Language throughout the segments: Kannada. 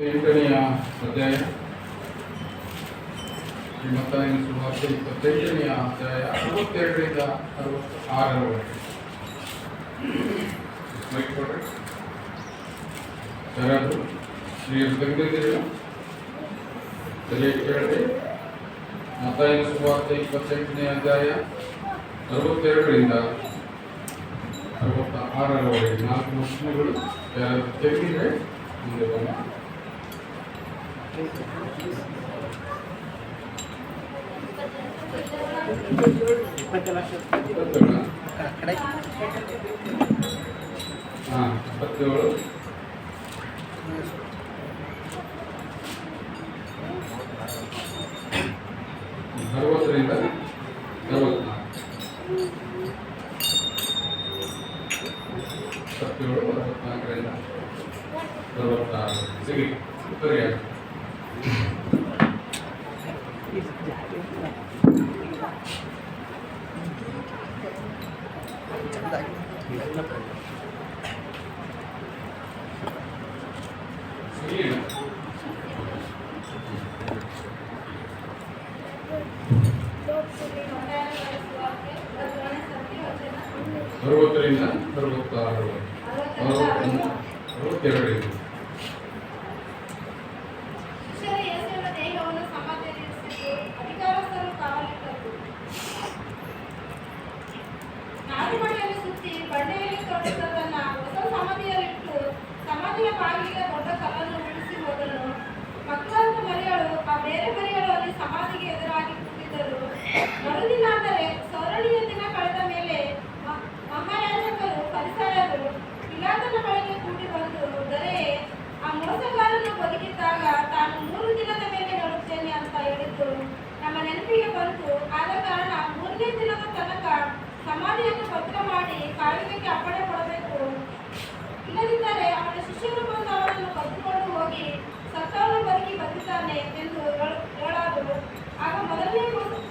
ಎಂಟನೆಯ ಅಧ್ಯಾಯ ಮತ್ತಾಯ ಸುವಾರ್ತೆ ಇಪ್ಪತ್ತೆಂಟನೆಯ ಅಧ್ಯಾಯ ಅರವತ್ತೆರಡರಿಂದ ಅರವತ್ತ ಆರರವರೆಗೆ ಮೈಕ್ ಕೊಡ್ರಿ ಯಾರಾದ್ರು ನೀವು ತೆಗೆದಿದ್ದೀರ ಸರಿಯಾಗಿ ಕೇಳ್ರಿ ಮತ್ತಾಯ ಸುವಾರ್ತೆ ಇಪ್ಪತ್ತೆಂಟನೇ ಅಧ್ಯಾಯ ಅರವತ್ತೆರಡರಿಂದ ಅರವತ್ತ ಆರರವರೆಗೆ ನಾಲ್ಕು ವರ್ಷಗಳು ಯಾರಾದ್ರು ತೆಗೆದಿದ್ರೆ ಮುಂದೆ ಬನ್ನಿ ಇಪ್ಪತ್ತೇಳು ಹಾಂ ಇಪ್ಪತ್ತೇಳು ಅರವತ್ತರಿಂದ ಅರವತ್ನಾಲ್ಕು ಇಪ್ಪತ್ತೇಳು ಅರವತ್ನಾಲ್ಕರಿಂದ ಅರವತ್ತಾರು ಸರಿ ಸರಿಯಾಗಿ ಸರಿ ಅರವತ್ತರಿಂದ ಅರವತ್ತಾರು ಅರವತ್ತೊಂದು ಅರವತ್ತೆರಡರಿಂದ ಬಾಗಿಲಿಗೆ ದೊಡ್ಡ ಕಲ್ಲನ್ನು ಉಳಿಸಿ ಹೋದನು ಮಕ್ಕಳಂತ ಮರಿಯಳು, ಆ ಬೇರೆ ಮರಿಯಳು ಅಲ್ಲಿ ಸಮಾಧಿಗೆ ಎದುರಾಗಿ ಕೂತಿದ್ದರು ಮರುದಿನ ಆದರೆ ಸೌರಣಿಯ ದಿನ ಕಳೆದ ಮೇಲೆ ಮಹಾಯಾಜಕರು, ಪರಿಸರರು, ಪಿಲಾತನ ಬಳಿಗೆ ಕೂಡಿ ಬಂದು, ದೊರೆ, ಆ ಮೋಸಗಾರನ್ನು ಬದುಕಿದ್ದಾಗ ತಾನು ಮೂರು ದಿನದ ಮೇಲೆ ನೋಡುತ್ತೇನೆ ಅಂತ ಹೇಳಿದ್ದು. ನಮ್ಮ ನೆನಪಿಗೆ ಬಂತು, ಆದ ಕಾರಣ ಮೂರನೇ ದಿನದ ತನಕ ಸಮಾಧಿಯನ್ನು ಭದ್ರ ಮಾಡಿ ಕಾಯುವಿಕೆ ಅಪ್ಪಣೆ ಕೊಡಬೇಕು. ಇಲ್ಲದಿದ್ದರೆ ಹೇಳಾದರು ಆಗ ಮೊದಲನೇ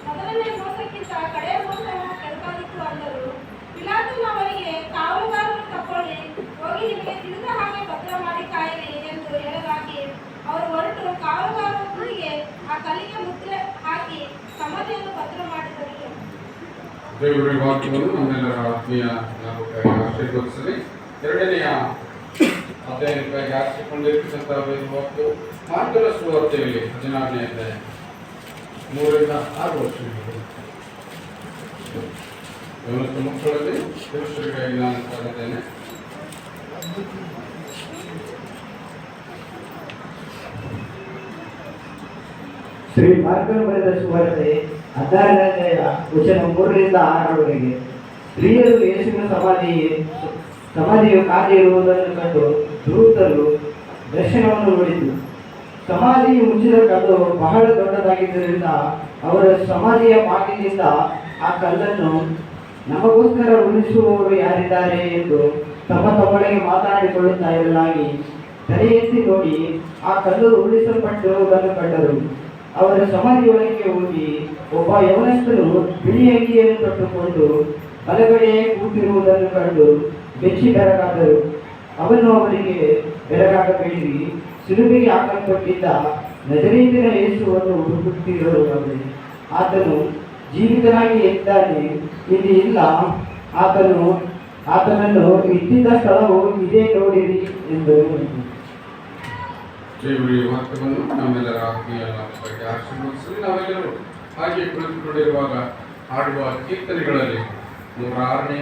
ಮೊದಲನೇ ಮೋಸಕ್ಕಿಂತ ಕಡೆಯ ಮೋಸವು ಕೆಳಕಾದಿತ್ತು ಅಂದರು. ಪಿಲಾತನು ಅವರಿಗೆ ಕಾವಲುಗಾರರು ತಕ್ಕೊಳ್ಳಿ ಹೋಗಿ ನಿಮಗೆ ತಿಳಿದ ಹಾಗೆ ಭದ್ರ ಮಾಡಿ ಕಾಯಿರಿ ಎಂದು ಹೇಳಲಾಗಿ ಅವರು ಹೊರಟು ಕಾವಲುಗಾರರಿಗೆ ಆ ಕಲ್ಲಿಗೆ ಮುದ್ರೆ ಹಾಕಿ ಸಮಾಧಿಯನ್ನು ಭದ್ರ ಮಾಡಿದರು. ದೇವರ ವಾಕ್ಯವನ್ನು ನಮ್ಮೆಲ್ಲರ ಆತ್ಮೀಯ ಆಶೀರ್ವದಿಸಲಿ. ಎರಡನೆಯ ಅಧ್ಯಾಯಕ್ಕಾಗಿ ಆರಿಸಿಕೊಂಡಿರ್ತಕ್ಕಂಥ ವಾಕ್ಯ ಮಾರ್ಗದ ಸುವಾರ್ತೆಯಲ್ಲಿ ಹದಿನಾರನೇ ಅಧ್ಯಾಯ. ಮೂರರಿಂದ ಆರು ವರ್ಷಗಳು ಇವತ್ತು ಮಕ್ಕಳಲ್ಲಿ ಶಿಕ್ಷಕರಿಗಾಗಿ ನಾನು ಶ್ರೀ ಮಾರ್ಕನು ಬರೆದ ಸುವಾರ್ತೆ ಹದಿನಾರನೇ ಅಧ್ಯಾಯ ವಚನ ಮೂರರಿಂದ ಆರರವರೆಗೆ ಸ್ತ್ರೀಯರು ಯೇಸುವಿನ ಸಮಾಧಿ ಸಮಾಧಿಯು ಖಾಲಿ ಇರುವುದನ್ನು ಕಂಡು ದೂತರು ದರ್ಶನವನ್ನು ನೋಡಿದ್ದು ಸಮಾಧಿಯು ಮುಚ್ಚಿದ ಕಲ್ಲು ಬಹಳ ದೊಡ್ಡದಾಗಿದ್ದರಿಂದ ಅವರ ಸಮಾಧಿಯ ಮಾತಿನಿಂದ ಆ ಕಲ್ಲನ್ನು ನಮಗೋಸ್ಕರ ಉಳಿಸುವವರು ಯಾರಿದ್ದಾರೆ ಎಂದು ತಮ್ಮ ತಮ್ಮೊಳಗೆ ಮಾತನಾಡಿಕೊಳ್ಳುತ್ತಾ ಇರಲಾಗಿ ತಲೆ ಎತ್ತಿ ನೋಡಿ ಆ ಕಲ್ಲು ಉರುಳಿಸಲ್ಪಟ್ಟಿರುವುದನ್ನು ಕಂಡರು. ಅವರ ಸಮಾಧಿಯೊಳಗೆ ಹೋಗಿ ಒಬ್ಬ ಯವನಸ್ಥನು ಬಿಳಿ ಅಂಗಿಯನ್ನು ತೊಟ್ಟುಕೊಂಡು ಬಲಗಡೆ ಕೂತಿರುವುದನ್ನು ಕಂಡು ಬೆಚ್ಚಿ ಬೆರಗಾದರು. ಅವನು ಅವರಿಗೆ ಬೆರಗಾಗಬೇಡಿ ಸಿಲುಬೆಗೆ ಹಾಕಲ್ಪಟ್ಟಿದ್ದ ನಜರೀತಿನ ಯೇಸುವನ್ನು ಹುಡುಕುತ್ತಿರುವವರೇ ಆತನು ಜೀವಿತನಾಗಿ ಎದ್ದಾನೆ ಇಲ್ಲಿ ಇಲ್ಲ. ಆತನು ಆತನನ್ನು ಇದ್ದಿದ್ದ ಸ್ಥಳವು ಇದೇ ನೋಡಿರಿ ಎಂದು ಹಾಗೆ ಕುಳಿತುಕೊಂಡಿರುವಾಗ ಹಾಡುವ ಕೀರ್ತನೆಗಳಲ್ಲಿ ನೂರ ಆರನೇ